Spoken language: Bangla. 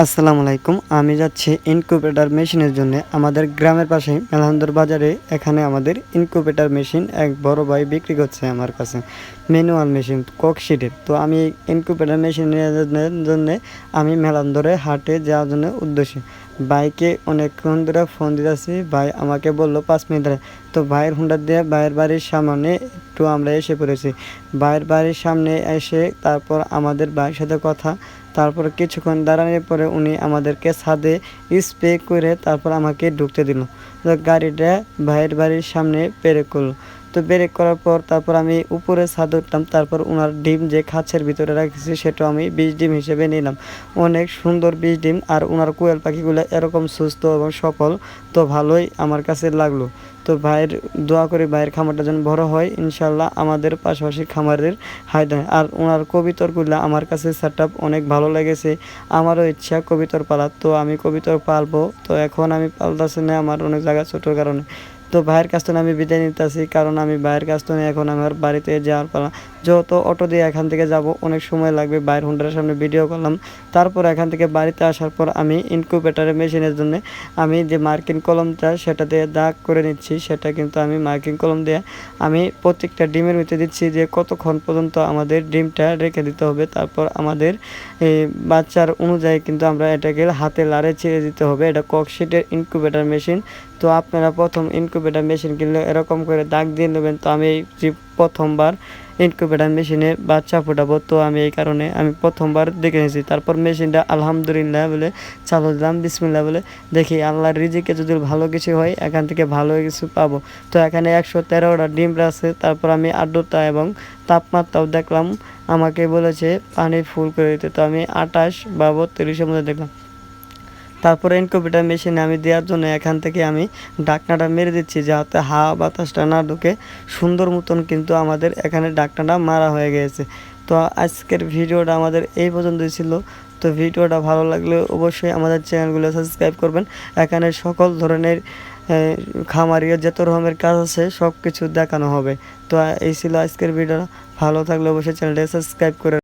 আসসালামু আলাইকুম, আমি যাচ্ছি ইনকিউবেটর মেশিনের জন্য। আমাদের গ্রামের পাশে মেলহান্দর বাজারে এখানে আমাদের ইনকিউবেটর মেশিন এক বড় ভাই বিক্রি করছে আমার কাছে। ম্যানুয়াল মেশিন ককশিটের তো আমি ইনকিউবেটর মেশিনের জন্য আমি মেলান্দরে হাটে যাওয়ার জন্য উদ্দেশ্যে। বাইকে অনেকক্ষণ ধরে ফোন দিতেছি। ভাই আমাকে বলল, পাঁচ মিনিট ধরে। তো ভাইয়ের হুন্ডা দিয়ে ভাইয়ের বাড়ির সামনে একটু আমরা এসে পড়েছি। ভাইয়ের বাড়ির সামনে এসে তারপর আমাদের ভাইয়ের সাথে কথা তারপর কিছুক্ষণ দাঁড়ানোর পরে উনি আমাদেরকে ছাদে স্প্রে করে তারপর আমাকে ঢুকতে দিল। গাড়িটা ভাইয়ের বাড়ির সামনে ব্রেক করল। তো ব্রেক করার পর তারপর আমি উপরে ছাদ উঠলাম তারপর ওনার ডিম যে খাঁচের ভিতরে রাখছি সেটা আমি বিষ ডিম হিসেবে নিলাম। অনেক সুন্দর বিষ ডিম আর ওনার কোয়েল পাখিগুলো এরকম সুস্থ এবং সফল তো ভালোই আমার কাছে লাগল। তো ভাইয়ের দোয়া করে ভাইয়ের খামারটা যেন বড় হয়, ইনশাল্লাহ আমাদের পাশাপাশি খামারের হাই দেয় আর ওনার কবিতরগুলো আমার কাছে সেট অনেক ভালো লেগেছে। আমারও ইচ্ছা কবিতর পালা। তো আমি কবিতর পালবো। তো এখন আমি পালতাছি না, আমার অনেক জায়গা ছোটোর কারণে। তো ভাইয়ের কাছ থেকে আমি বিদায় নিতেছি, কারণ আমি ভাইয়ের কাছ থেকে এখন আমার বাড়িতে যাওয়ার পালা যেহেতু অটো দিয়ে এখান থেকে যাব, অনেক সময় লাগবে বাইরের হুন্ডারের সামনে ভিডিও করলাম। তারপর এখান থেকে বাড়িতে আসার পর আমি ইনকিউবেটারের মেশিনের জন্য আমি যে মার্কিন কলমটা, সেটা দিয়ে দাগ করে নিচ্ছি, সেটা কিন্তু আমি মার্কিন কলম দিয়ে আমি প্রত্যেকটা ডিমের ভিতরে দিচ্ছি যে কতক্ষণ পর্যন্ত আমাদের ডিমটা রেখে দিতে হবে। তারপর আমাদের বাচ্চার অনুযায়ী কিন্তু আমরা এটাকে হাতে লাড়ে ছেড়ে দিতে হবে। এটা ককশিটের ইনকিউবেটার মেশিন তো আপনারা প্রথম ইনকিউবেটার মেশিন কিনলে এরকম করে দাগ দিয়ে নেবেন। তো আমি এই প্রথমবার ইনকিউবেটার মেশিনে বাচ্চা ফোটাবো, তো আমি এই কারণে আমি প্রথমবার দেখে নিয়েছি। তারপর মেশিনটা আলহামদুলিল্লাহ বলে চালু দিলাম, বিসমিল্লাহ বলে দেখি আল্লাহর রিজিকে যদি ভালো কিছু হয়, এখান থেকে ভালো কিছু পাবো। তো এখানে একশো তেরোটা ডিম আছে, তারপর আমি আর্দ্রতা এবং তাপমাত্রাও দেখলাম। আমাকে বলেছে পানি ফুল করে দিতে। তো আমি আটাশ বা বত্রিশের মধ্যে দেখলাম। তারপরে ইনকিউবেটার মেশিনে আমি দেওয়ার জন্য এখান থেকে আমি ডাকনাটা মেরে দিচ্ছি, যাতে হাওয়া বাতাসটা না ঢুকে। সুন্দর মতন কিন্তু আমাদের এখানে ডাকনাটা মারা হয়ে গিয়েছে তো আজকের ভিডিওটা আমাদের এই পর্যন্তই ছিল। তো ভিডিওটা ভালো লাগলে অবশ্যই আমাদের চ্যানেলগুলো সাবস্ক্রাইব করবেন। এখানে সকল ধরনের খামারিয়া যত রকমের কাজ আছে সব কিছু দেখানো হবে। তো এই ছিল আজকের ভিডিওটা। ভালো থাকলে অবশ্যই চ্যানেলটা সাবস্ক্রাইব করে